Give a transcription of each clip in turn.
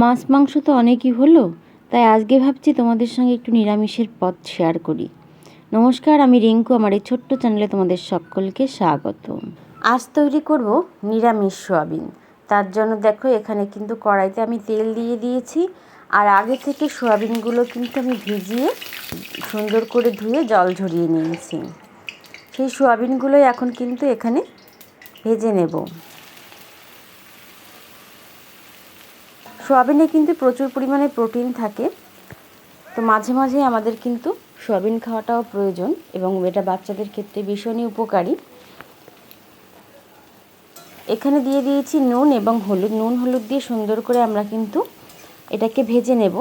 মাছ মাংস তো অনেকই হলো, তাই আজকে ভাবছি তোমাদের সঙ্গে একটু নিরামিষের পথ শেয়ার করি। নমস্কার, আমি রিঙ্কু, আমার এই ছোট্ট চ্যানেলে তোমাদের সকলকে স্বাগত। আজ তৈরি করব নিরামিষ সোয়াবিন। তার জন্য দেখো, এখানে কিন্তু কড়াইতে আমি তেল দিয়ে দিয়েছি, আর আগে থেকে সোয়াবিনগুলো কিন্তু আমি ভিজিয়ে সুন্দর করে ধুয়ে জল ঝরিয়ে নিয়েছি। সেই সোয়াবিনগুলোই এখন কিন্তু এখানে ভেজে নেব। সোয়াবিনে কিন্তু প্রচুর পরিমাণে প্রোটিন থাকে। তো মাঝে মাঝে আমাদের কিন্তু সোয়াবিন খাওয়াটাও প্রয়োজন এবং এটা বাচ্চাদের ক্ষেত্রে ভীষণই উপকারী। এখানে দিয়ে দিয়েছি নুন এবং হলুদ। নুন, হলুদ দিয়ে সুন্দর করে আমরা কিন্তু এটাকে ভেজে নেব।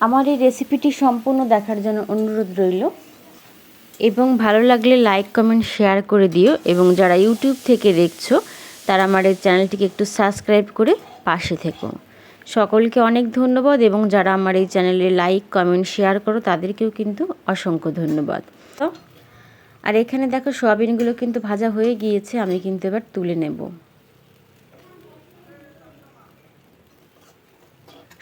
আমার এই রেসিপিটি সম্পূর্ণ দেখার জন্য অনুরোধ রইল। এবং ভালো লাগলে লাইক, কমেন্ট, শেয়ার করে দিও এবং যারা ইউটিউব থেকে দেখছ, তারা আমার এই চ্যানেলটিকে একটু সাবস্ক্রাইব করে পাশে থেকো। সকলকে অনেক ধন্যবাদ এবং যারা আমার এই চ্যানেলে লাইক, কমেন্ট, শেয়ার করো, তাদেরকেও কিন্তু অসংখ্য ধন্যবাদ। তো, আর এখানে দেখো সোয়াবিনগুলো কিন্তু ভাজা হয়ে গিয়েছে, আমি কিন্তু এবার তুলে নেব।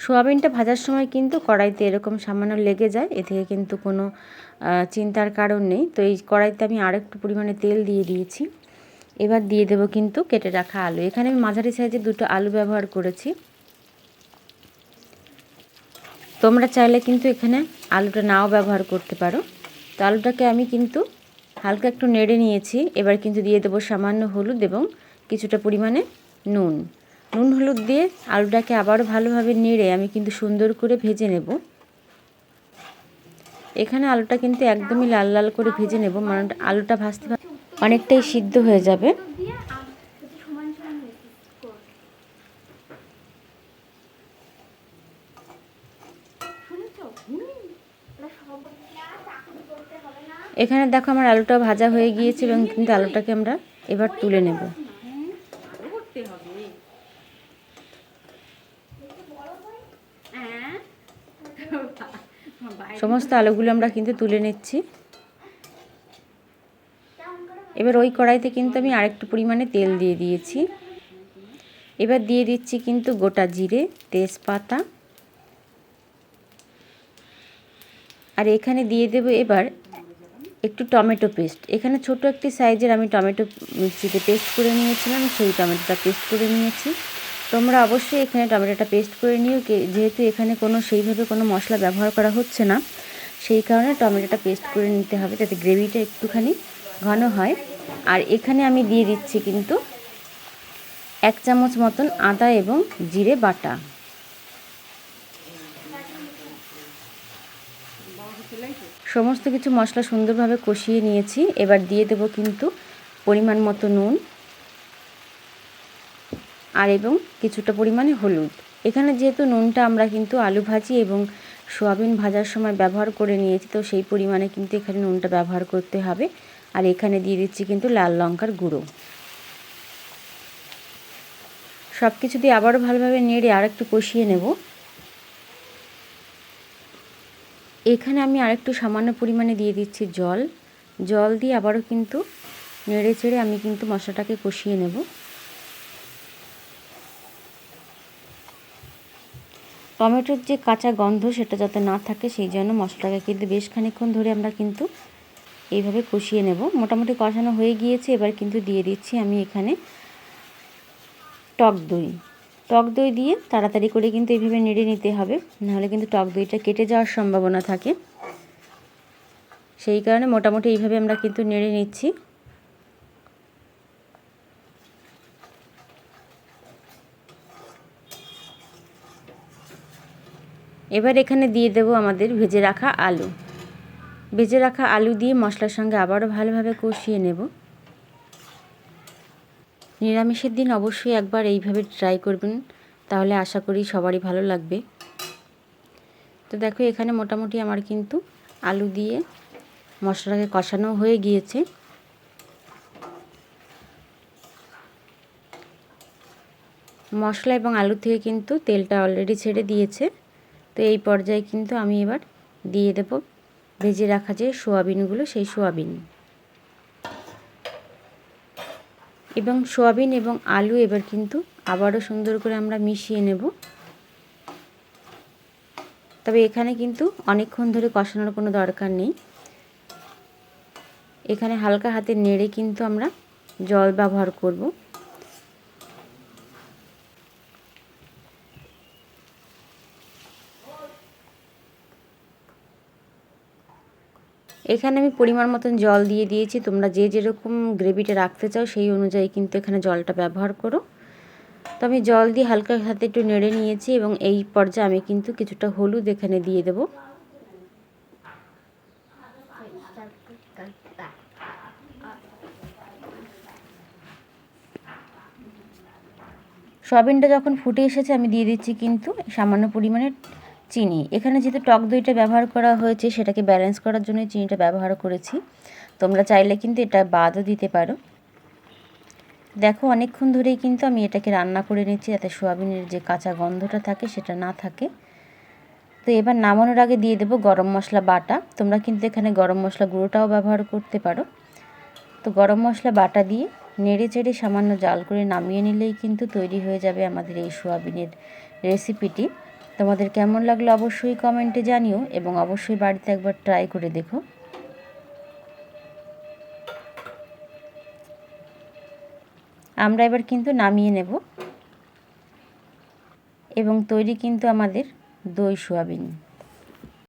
সোয়াবিনটা ভাজার সময় কিন্তু কড়াইতে এরকম সামান্য লেগে যায়, এ থেকে কিন্তু কোনো চিন্তার কারণ নেই। তো এই কড়াইতে আমি আরেকটু পরিমাণে তেল দিয়ে দিয়েছি। এবার দিয়ে দেবো কিন্তু কেটে রাখা আলু। এখানে আমি মাঝারি সাইজে দুটো আলু ব্যবহার করেছি। তোমরা চাইলে কিন্তু এখানে আলুটা নাও ব্যবহার করতে পারো। তো আলুটাকে আমি কিন্তু হালকা একটু নেড়ে নিয়েছি। এবার কিন্তু দিয়ে দেবো সামান্য হলুদ এবং কিছুটা পরিমাণে নুন। নুন হলুদ দিয়ে আলুটাকে আবারও ভালোভাবে নেড়ে আমি কিন্তু সুন্দর করে ভেজে নেব। এখানে আলুটা কিন্তু একদমই লাল লাল করে ভেজে নেব মানে আলুটা ভাজতে অনেকটাই সিদ্ধ হয়ে যাবে। এখানে দেখো আমার আলুটা ভাজা হয়ে গিয়েছে এবং কিন্তু আলুটাকে আমরা এবার তুলে নেব। সমস্ত আলুগুলো আমরা কিন্তু তুলে নিচ্ছি। এবার ওই কড়াইতে কিন্তু আমি আরেকটু পরিমাণে তেল দিয়ে দিয়েছি। এবার দিয়ে দিচ্ছি কিন্তু গোটা জিরে, তেজপাতা আর এখানে দিয়ে দেব এবার একটু টমেটো পেস্ট। এখানে ছোট একটি সাইজের আমি টমেটো মিক্সিতে পেস্ট করে নিয়েছিলাম, সেই টমেটোটা পেস্ট করে নিয়েছি। তোমরা অবশ্যই এখানে টমেটোটা পেস্ট করে নিও যেহেতু এখানে কোনো সেইভাবে কোনো মশলা ব্যবহার করা হচ্ছে না, সেই কারণে টমেটোটা পেস্ট করে নিতে হবে যাতে গ্রেভিটা একটুখানি ঘন হয়। আর এখানে আমি দিয়ে দিচ্ছি কিন্তু এক চামচ মতন আদা এবং জিরে বাটা। সমস্ত কিছু মশলা সুন্দরভাবে কষিয়ে নিয়েছি। এবার দিয়ে দেব কিন্তু পরিমাণ মতো নুন আর এবং কিছুটা পরিমাণে হলুদ। এখানে যেহেতু নুনটা আমরা কিন্তু আলু ভাজি এবং সোয়াবিন ভাজার সময় ব্যবহার করে নিয়েছি, তো সেই পরিমাণে কিন্তু এখানে নুনটা ব্যবহার করতে হবে। আর এখানে দিয়ে দিচ্ছি কিন্তু লাল লঙ্কার গুঁড়ো। সব কিছু দিয়ে আবারও ভালোভাবে নেড়ে আর একটু কষিয়ে নেব। এখানে আমি আরেকটু সামান্য পরিমাণে দিয়ে দিচ্ছি জল। জল দিয়ে আবারও কিন্তু নেড়ে চেড়ে আমি কিন্তু মশলাটাকে কষিয়ে নেব। টমেটোর যে কাঁচা গন্ধ সেটা যাতে না থাকে, সেই জন্য মশলাটাকে কিন্তু বেশ খানিক্ষণ ধরে আমরা কিন্তু এইভাবে কষিয়ে নেব। মোটামুটি কষানো হয়ে গিয়েছে, এবার কিন্তু দিয়ে দিচ্ছি আমি এখানে টক দই। টক দই দিয়ে তাড়াতাড়ি করে কিন্তু এইভাবে নেড়ে নিতে হবে। নাহলে কিন্তু টক দইটা কেটে যাওয়ার সম্ভাবনা থাকে। সেই কারণে মোটামুটি এইভাবে আমরা কিন্তু নেড়ে নিচ্ছি। এবার এখানে দিয়ে দেব আমাদের ভেজে রাখা আলু। ভেজে রাখা আলু দিয়ে মশলার সঙ্গে আবারও ভালোভাবে কষিয়ে নেব। নিরামিষের দিন অবশ্যই একবার এইভাবে ট্রাই করবেন। তাহলে আশা করি সবারই ভালো লাগবে। তো দেখো, এখানে মোটামুটি আমার কিন্তু আলু দিয়ে মশলাকে কষানো হয়ে গিয়েছে। মশলা এবং আলু থেকে কিন্তু তেলটা অলরেডি ছেড়ে দিয়েছে। তো এই পর্যায়ে কিন্তু আমি এবার দিয়ে দেব, ভেজে রাখা যে সোয়াবিনগুলো, সেই সোয়াবিন। এবং সয়াবিন এবং আলু এবার কিন্তু আবারও সুন্দর করে আমরা মিশিয়ে নেব। তবে এখানে কিন্তু অনেকক্ষণ ধরে কষানোর কোনো দরকার নেই। এখানে হালকা হাতে নেড়ে কিন্তু আমরা জল ব্যবহার করব। এখানে আমি পরিমাণ মতন জল দিয়ে দিয়েছি। তোমরা যে যেরকম গ্রেভিটা রাখতে চাও সেই অনুযায়ী কিন্তু এখানে জলটা ব্যবহার করো। তো আমি জল দিয়ে হালকা হাতে একটু নেড়ে নিয়েছি এবং এই পর্যায়ে আমি কিন্তু কিছুটা হলুদ এখানে দিয়ে দেব। সয়াবিনটা যখন ফুটে এসেছে আমি দিয়ে দিচ্ছি কিন্তু সামান্য পরিমাণে চিনি। এখানে যেহেতু টক দইটা ব্যবহার করা হয়েছে, সেটাকে ব্যালেন্স করার জন্য চিনিটা ব্যবহার করেছি। তোমরা চাইলে কিন্তু এটা বাদও দিতে পারো। দেখো, অনেকক্ষণ ধরেই কিন্তু আমি এটাকে রান্না করে নিচ্ছি, যাতে সোয়াবিনের যে কাঁচা গন্ধটা থাকে, সেটা না থাকে। তো এবার নামানোর আগে দিয়ে দেবো গরম মশলা বাটা। তোমরা কিন্তু এখানে গরম মশলা গুঁড়োটাও ব্যবহার করতে পারো। তো গরম মশলা বাটা দিয়ে নেড়ে চেড়ে সামান্য জাল করে নামিয়ে নিলেই কিন্তু তৈরি হয়ে যাবে আমাদের এই সোয়াবিনের রেসিপিটি তোমাদের কেমন লাগল অবশ্যই কমেন্টে জানিও এবং অবশ্যই বাড়িতে একবার ট্রাই করে দেখো। আমরা এবার কিন্তু নামিয়ে নেব। এবং তৈরি কিন্তু আমাদের দই সোয়াবিন।